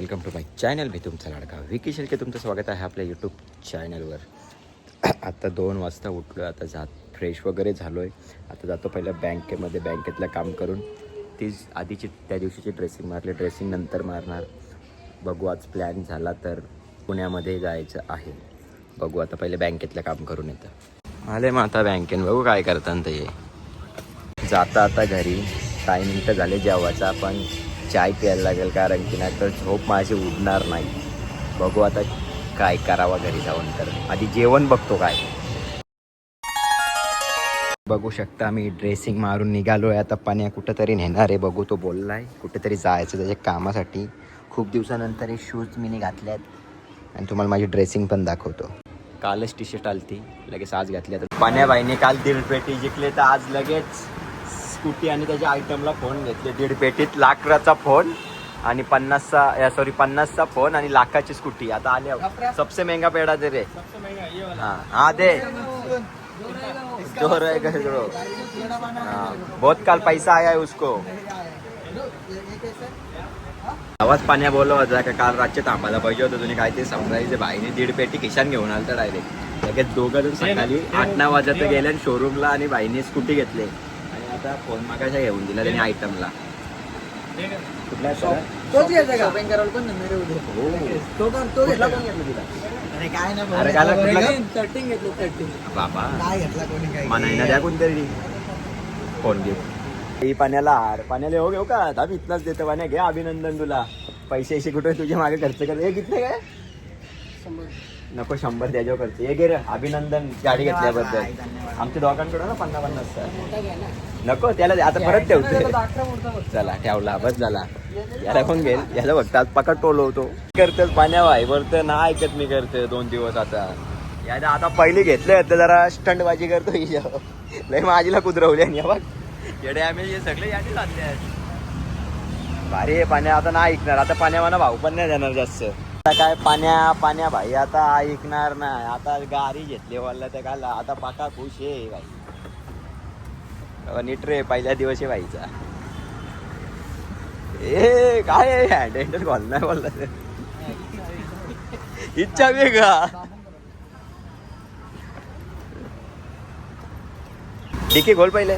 Welcome to my channel मी तुमचा लाडका विकी शेलके तुमचं स्वागत आहे आपल्या यूट्यूब चॅनलवर आता दोन वाजता उठलो आता जात फ्रेश वगैरे झालो आहे आता जातो पहिलं बँकेमध्ये. बँकेतलं काम करून तीच आधीची त्या दिवशीची ड्रेसिंग मारली. ड्रेसिंग नंतर मारणार. बघू आज प्लॅन झाला तर पुण्यामध्ये जायचं आहे. बघू आता पहिले बँकेतलं काम करून येतं. आले मग आता बँकेन बघू काय करतात ते. जाता आता घरी. टायमिंग तर झाले जेवायचा पण चाय प्यायला लागेल कारण की नाही तर झोप माझी उडणार नाही. बघू आता काय करावा घरी जाऊन तर. आधी जेवण बघतो काय. बघू शकता मी ड्रेसिंग मारून निघालो आहे आता पाण्या कुठंतरी नेणार आहे. बघू तो बोललाय. कुठेतरी जायचं त्याच्या कामासाठी. खूप दिवसानंतर हे शूज मी आहेत आणि तुम्हाला माझी ड्रेसिंग पण दाखवतो. कालच टी शर्ट आलती. लगेच आज घातली. तर पाण्याबाईने काल दीड पेटी जिंकले तर आज लगेच स्कूटी आणि त्याच्या आयटमला फोन घेतले. दीड पेटीत लाकडाचा फोन आणि पन्नासचा सॉरी पन्नासचा फोन आणि लाखाची स्कूटी आता आले सबसे महंगा पेडा दे रे. हाँ. हाँ दे. जो रहेगा जो हाँ. बहुत काल पैसा आया है उसको. आवाज पाण्या होता का काल रातचे थांबायला पाहिजे होतं. तुम्ही काय ते समजायचे भाईने दीड पेटी खिशान घेऊन आलं तर डायरेक्ट लगेच दोघं जण सकाळी आठ नऊ वाजता गेले आणि शोरूमला आणि भाईने स्कूटी घेतले. आता फोन मागायचा घेऊन दिला त्याने आयटमला तोच घ्यायचा का? शॉपिंग करायला नाही हो. तो कर तो कुठला? घेतला फोन घेतला तिला? अरे काय नाही अरे काला कुठला का? थर्टीन घेतलं थर्टीन बाबा. काय घेतला कोणी काय? मनाईना द्या कोणतरी. फोन ही पाण्याला हार. पाण्याला हो घेऊ का? आम्ही इथलाच देतो पाण्या. घे अभिनंदन तुला. पैसे कुठे? तुझ्या मागे खर्च कर. हे किती काय नको शंभर द्याजो खर्च हे घे रे अभिनंदन गाडी घेतल्याबद्दल. आमच्या दोघांकडे ना पन्नास पन्नास नको त्याला. आता परत ठेवतो. चला ठेवला बस झाला. याला कोण घेईल? याला फक्त आज पकड टोलवतो. करतेस पाण्या भाई वरत ना ऐकत मी करते दोन दिवस आता. याला आता पहिली घेतलं तर जरा स्टंटबाजी करतो. लय माझीला कुदरवली आणि बघ. येडे आम्ही हे सगळे याने चालले आहेत. भारी आहे पाण्या आता नाही ऐकणार. आता पाण्या मला भाऊ पण नाही देणार जास्त. आता काय पाण्या पाण्या भाई आता ऐकणार नाही. आता गाडी घेतली वाला त्या काल आता पाका खुश आहे भाई. नीट रे पहिल्या दिवस भाईचा ए काय हँडेंडल कॉल नाही बोलला ते. इच्छा वेगळा. डिकी खोल पहिले.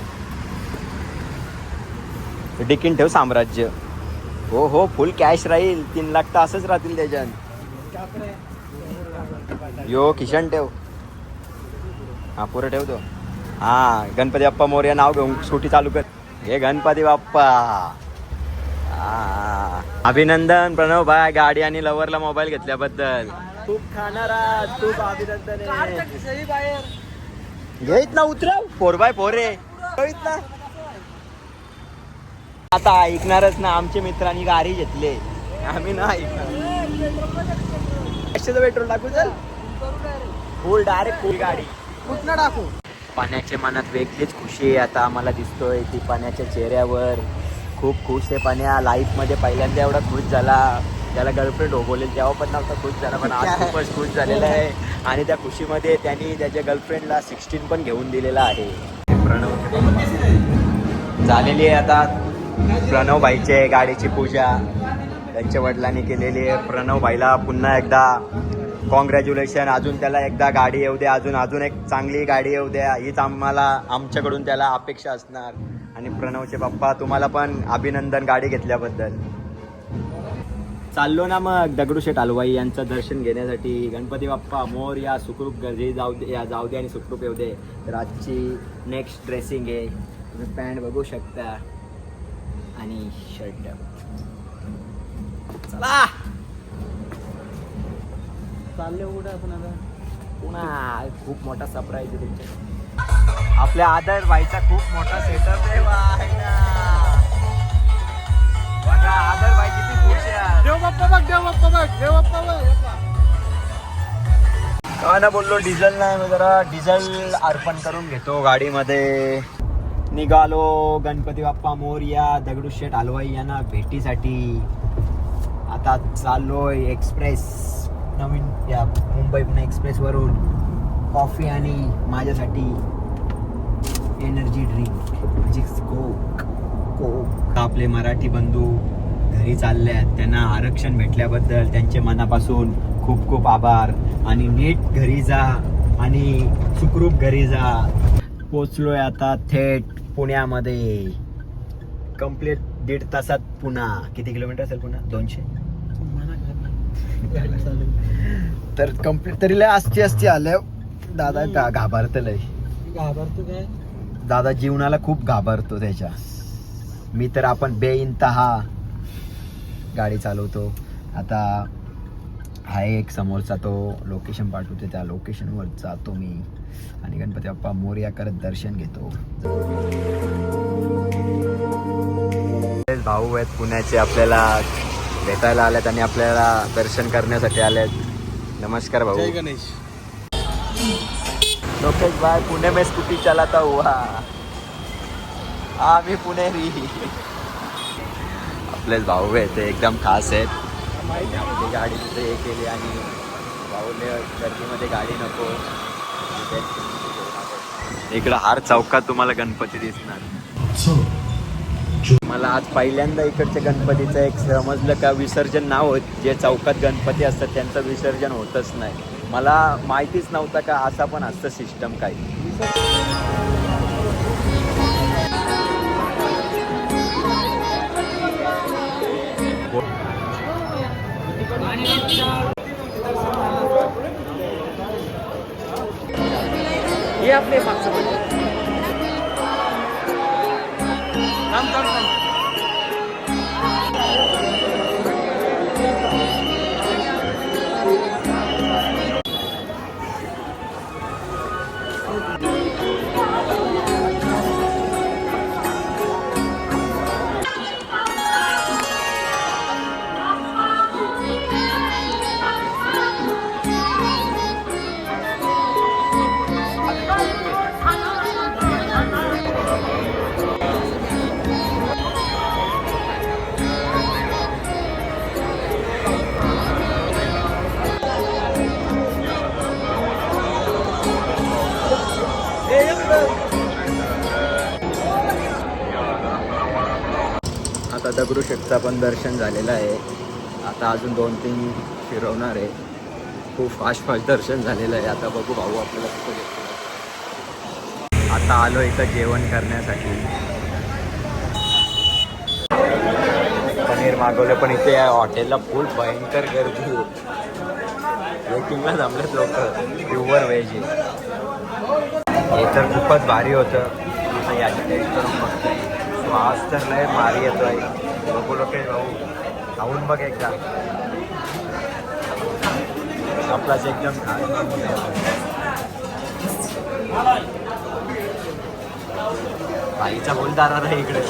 डिकीन ठेव साम्राज्य. हो हो फुल कॅश राहील. तीन लाख तर असंच राहतील त्याच्यात. यो किशन ठेव. हा पुरं ठेवतो हा गणपती बाप्पा मोर्या नाव घेऊन स्कूटी चालू कर. हे गणपती बाप्पा. हा. अभिनंदन प्रणव भाई गाडी आणि लवरला मोबाईल घेतल्याबद्दल. खूप खाणार खूप अभिनंदन आहे. घेत ना उतरव. फोर बाय फोर आहे. ना. आता ऐकणारच ना आमच्या मित्रांनी गाडी घेतले. आम्ही ना ऐकणार. कशाचं पेट्रोल टाकू चल फुल डायरेक्ट फुल गाडी. कुठनं टाकू? पाण्याच्या मनात वेगळीच खुशी आहे आता आम्हाला दिसतोय ती पाण्याच्या चेहऱ्यावर. खूप खुश आहे पाण्या लाईफमध्ये पहिल्यांदा एवढा खुश झाला. त्याला गर्लफ्रेंड हो बोलेल तेव्हा पण नव्हता खुश झाला पण आज खूपच खुश झालेला आहे. आणि त्या खुशीमध्ये त्यांनी त्याच्या गर्लफ्रेंडला सिक्स्टीन पण घेऊन दिलेला आहे. प्रणव. झालेली आहे आता. प्रणवबाईचे गाडीची पूजा. त्यांच्या वडिलांनी केलेली आहे. प्रणवबाईला पुन्हा एकदा कॉंग्रॅच्युलेशन अजून त्याला एकदा गाडी येऊ द्या अजून अजून एक चांगली गाडी येऊ द्या हीच आम्हाला आमच्याकडून त्याला अपेक्षा असणार. आणि प्रणवचे पप्पा तुम्हाला पण अभिनंदन गाडी घेतल्याबद्दल. चाललो ना मग. दगडूशेठ हलवाई यांचं दर्शन घेण्यासाठी. गणपती बाप्पा मोर या सुखरूप गरजे जाऊ दे या जाऊ दे आणि सुखरूप येऊ दे. तर आजची नेक्स्ट ड्रेसिंग आहे. तुम्ही पॅन्ट बघू शकता. आणि शर्ट. चला. चालले कुठे आपण आता. पुन्हा खूप मोठा सरप्राईज आहे तुमच्या. आपल्या आदर भाईचा खूप मोठा सेटअप आहे. बघा आदर भाई किती खुश आहे. देव बाप्पा बघ देव बाप्पा बघ देव बाप्पा बघ का ना बोललो डिझेल नाही मी जरा डिझेल अर्पण करून घेतो गाडीमध्ये. निघालो गणपती बाप्पा मोरया दगडूशेठ हलवाई यांना भेटीसाठी. आता चाललोय एक्सप्रेस नवीन या मुंबई पुणे एक्सप्रेसवरून. कॉफी आणि माझ्यासाठी एनर्जी ड्रिंक म्हणजे कोक कोक. आपले मराठी बंधू घरी चालले आहेत त्यांना आरक्षण भेटल्याबद्दल त्यांचे मनापासून खूप खूप आभार. आणि नीट घरी जा आणि सुखरूप घरी जा. पोचलोय आता थेट पुण्यामध्ये. कंप्लीट दीड तासात पुन्हा. किती किलोमीटर असेल पुन्हा? दोनशे? तर कंप्लीट तरी लय असती असती आल्या. दादा घा घाबरत लय घाबरतो काय? दादा जीवनाला खूप घाबरतो त्याच्या. मी तर आपण बेइंतहा गाडी चालवतो. आता आहे एक समोरचा तो लोकेशन पाठवतो त्या लोकेशनवर जातो मी. आणि गणपती बाप्पा मोर्या करत दर्शन घेतो. भाऊ आहेत पुण्याचे आपल्याला भेटायला आलेत आणि आपल्याला दर्शन करण्यासाठी आलेत. नमस्कार भाऊ. जय गणेश. लोकेश भाई पुणे में स्कूटी चलाता हुआ. हा मी पुणेरी. आपलेच भाऊ आहेत ते एकदम खास आहेत. गाडी तिथे हे केली आणि भाऊने गर्दीमध्ये गाडी नको. इकडं हार चौकात तुम्हाला गणपती दिसणार. मला आज पहिल्यांदा इकडच्या गणपतीचं एक समजलं का विसर्जन नाव होत जे चौकात गणपती असतात त्यांचं विसर्जन होतच नाही. मला माहितीच नव्हतं का असा पण असतं सिस्टम काही. हे आपले मागचं आता दगडूशेठचा पण दर्शन झालेलं आहे. आता अजून दोन तीन फिरवणार आहे. खूप फास्ट फास्ट दर्शन झालेलं आहे. आता बघू भाऊ आपल्याला कुठं आता आलो इथं जेवण करण्यासाठी. पनीर मागवलं पण इथे या हॉटेलला फुल भयंकर गर्दी वेटिंगला जमलेत लोक. प्युअर व्हेज हे तर खूपच भारी होतं. आता याची तर लय भारी येतोय. बघू लोकेश भाऊ. खाऊन बघ एकदा. आपलाच एकदम बाईचा बोलदारा नाही इकडे.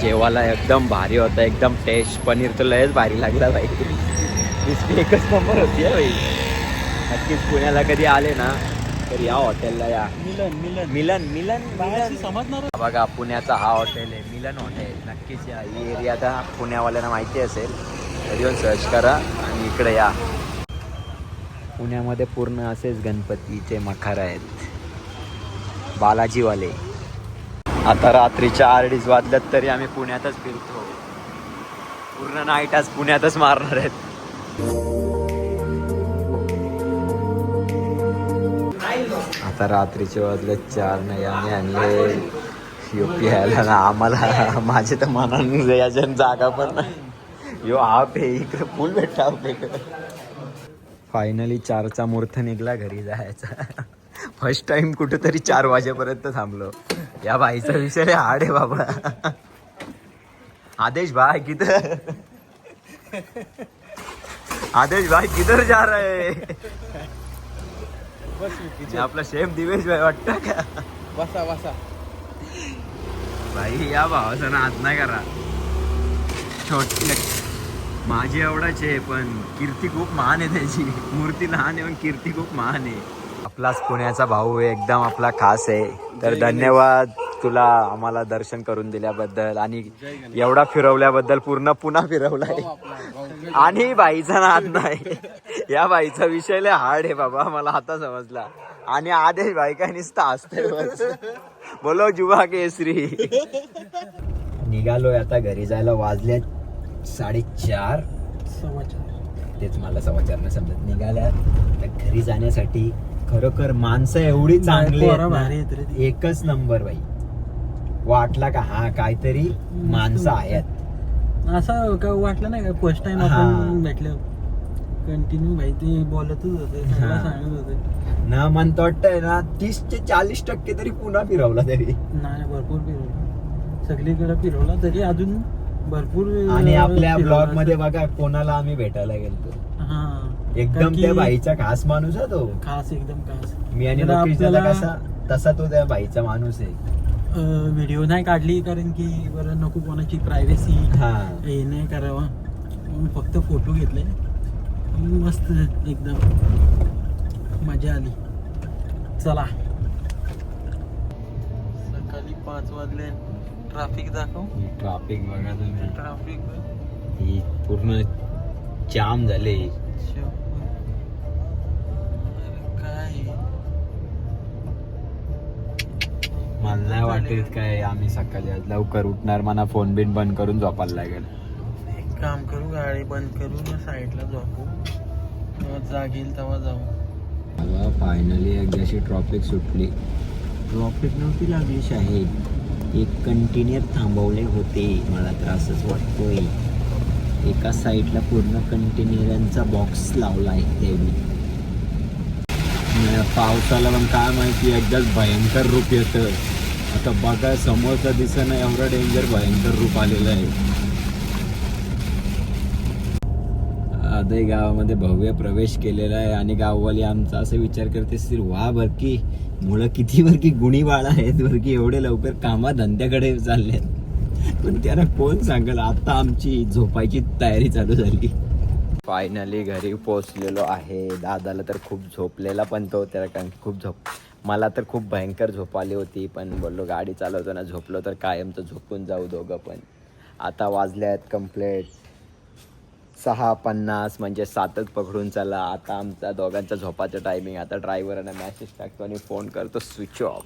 जेवायला एकदम भारी होता. एकदम टेस्ट पनीर तर लयच भारी लागला बाई. क्रिस्पी एकच नंबर होती हा बाई. नक्कीच पुण्याला कधी आले ना तर या हॉटेलला या. मिलन मिलन. मिलन मिलन मिलन. समजणार बघा पुण्याचा हा हॉटेल आहे. मिलन हॉटेल नक्कीच या. ही एरिया आता पुण्यावाल्यांना माहिती असेल. तरी येऊन सर्च करा आणि इकडे या. पुण्यामध्ये पूर्ण असेच गणपतीचे मखार आहेत. बालाजीवाले. आता रात्रीच्या आरडीच वाजल्यात तरी आम्ही पुण्यातच फिरतो. पूर्ण नाईट आज पुण्यातच मारणार आहेत. आता रात्रीचे वाजले चार नाही आणि आणले योपी यायला ना आम्हाला माझे तर मनाने याच्या जागा पण नाही. यो आप हे इकडे फुल भेटता इकडे. फायनली चारचा मुहूर्त निघला घरी जायचा. फर्स्ट टाइम कुठेतरी चार वाजेपर्यंत थांबलो. या बाईचा विषय हाड आहे बाबा. आदेश भाई किधर? आदेश भाई किधर जा रहे? बस आपला शेफ दिवेश भाई वाटतं का? बसा बसा. भाई या भावाचा नाद नाही करा. छोटी माझी एवढाच आहे पण कीर्ती खूप महान आहे त्याची. मूर्ती लहान आहे पण कीर्ती खूप महान आहे. आपलाच पुण्याचा भाऊ आहे एकदम आपला खास आहे. तर धन्यवाद. तुला आम्हाला दर्शन करून दिल्याबद्दल आणि एवढा फिरवल्याबद्दल पूर्ण पुन्हा फिरवलाय. आणि बाईचा नाद नाही. या बाईचा विषय लय हार्ड आहे बाबा मला आता समजला. आणि आदेश बाई काय नुसतं असते. बोलो जुवा केसरी. निघालोय आता घरी जायला वाजले साडेचार. तेच मला समाचार नाही समजत. निघाल्या तर घरी जाण्यासाठी खरोखर माणसं एवढी चांगली. एकच नंबर बाई. वाटला का हा काहीतरी माणसं आहेत. असं का वाटलं नाही का? First time. आपण भेटलो. कंटिन्यू भाई ते बोलतच होते. सांगत होते. ना म्हणतो वाटतंय ना तीस ते चाळीस टक्के तरी पुन्हा फिरवला तरी. नाही भरपूर फिरवलं. सगळीकडे फिरवला तरी अजून भरपूर आणि आपल्या ब्लॉगमध्ये. बघा कोणाला आम्ही भेटायला गेलो हा. एकदम त्या बाईचा खास माणूस आहे तो. खास एकदम खास. मी आणि तर लोकेश कसा तसा तो त्या बाईचा माणूस आहे. व्हिडिओ नाही काढली कारण की बरं नको कोणाची प्रायव्हसी हा. हे नाही करावा. म्हणून फक्त फोटो घेतले. मस्त एकदम मजा आली. चला. सकाळी पाच वाजले. ट्रॅफिक दाखव. ट्राफिक बघा तुम्ही. ट्रॅफिक ही पूर्ण जाम झाले. काय? मला नाही वाटत काय आम्ही सकाळी आज लवकर उठणार. मला फोन बिन बंद करून झोपायला लागेल. एक काम करू गाडी बंद करू ना साईडला झोपू. तेव्हा जागेल तेव्हा जाऊ. मला फायनली एकदाशी ट्रॉफिक सुटली. ट्रॉफिक नव्हती लागली शाहीद. एक कंटेनर थांबवले होते. मला त्रासच वाटतोय. एका साईडला पूर्ण कंटेनरांचा बॉक्स लावलाय त्यांनी पावसाला पण काय माहिती एकदाच भयंकर रूप येतं. आता बघा समोरचा दिसणं एवढं डेंजर भयंकर रूप आलेलं आहे. आदय गावामध्ये भव्य प्रवेश केलेला आहे आणि गाववाली आमचा असं विचार करते असतील वा बर की किती बरकी गुणी बाळा आहेत बरकी एवढे लवकर कामा धंद्याकडे चालले पण त्याला कोण सांगेल? आता आमची झोपायची तयारी चालू झाली. फायनली घरी पोहोचलेलो आहे. दादाला तर खूप झोपलेला पण तो त्याला कारण खूप झोप मला तर खूप भयंकर झोप आली होती पण बोललो गाडी चालवताना झोपलो तर कायमचं झोपून जाऊ दोघं पण. आता वाजले आहेत कम्प्लेट सहा पन्नास म्हणजे सातच पकडून चला. आता आमचा दोघांचा झोपाचं टायमिंग आता ड्रायव्हरांना मेसेज टाकतो आणि फोन करतो स्विच ऑफ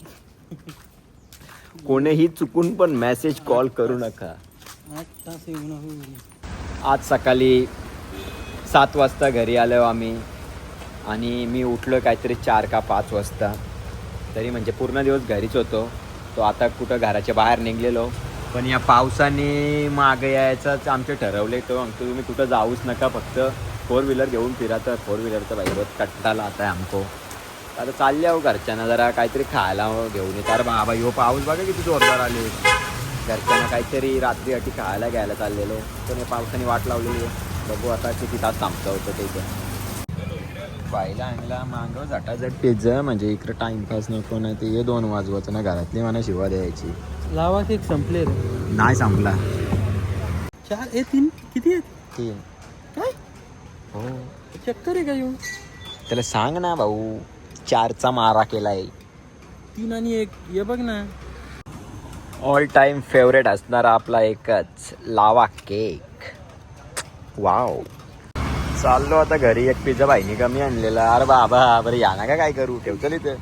कोणीही चुकून पण मेसेज कॉल करू नका. आज सकाळी सात वाजता घरी आलो आम्ही आणि मी उठलो काहीतरी चार का पाच वाजता. तरी म्हणजे पूर्ण दिवस घरीच होतो. तो आता कुठं घराच्या बाहेर निघलेलो. पण या पावसाने मागे यायचंच आमचे ठरवले तो. आमचं तुम्ही कुठं जाऊच नका फक्त फोर व्हीलर घेऊन फिरा तर फोर व्हीलरचा बाई रोज कट्टाला आता आहे आमको. आता चालले हो घरच्यांना जरा काहीतरी खायला घेऊन. येत अरे बाबा हो पाऊस बघा किती जोरदार आले. घरच्यांना काहीतरी रात्री अटी खायला घ्यायला चाललेलो. पण या पावसाने वाट लावलेली आहे. बघू आता किती तास थांबतं होतं ते बाईला आणला मागव झटाझट पिझ्झा म्हणजे इकडं टाइमपास नको नाही ते हे दोन वाजवायचं ना घरातली मला शिवा द्यायची. लावा एक संपले रे. नाही संपला. चार ए तीन किती आहेत? तीन. काय? हो. चक्कर आहे का येऊ? त्याला सांग ना भाऊ चारचा मारा केलाय. तीन आणि एक हे बघ ना. ऑल टाइम फेवरेट असणारा आपला एकच लावा केक वाव चाललो आता घरी एक पिझ्झा बाईनी कमी आणलेला. अरे बाबा बरं या ना का काय करू? ठेवचल इथे.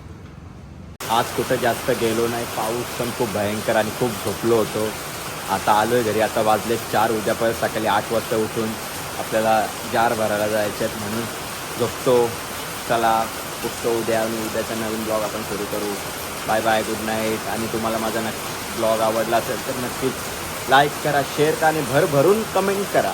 आज कुठं जास्त गेलो नाही पाऊस पण खूप भयंकर आणि खूप झोपलो होतो. आता आलो आहे घरी आता वाजले चार उद्या परत सकाळी आठ वाजता उठून आपल्याला जार भरायला जायचे आहेत म्हणून झोपतो. चला उठतो उद्या आणि उद्याचा नवीन ब्लॉग आपण सुरू करू. बाय बाय गुड नाईट आणि तुम्हाला माझा नक्की ब्लॉग आवडला असेल तर नक्कीच लाईक करा शेअर करा आणि भरभरून कमेंट करा.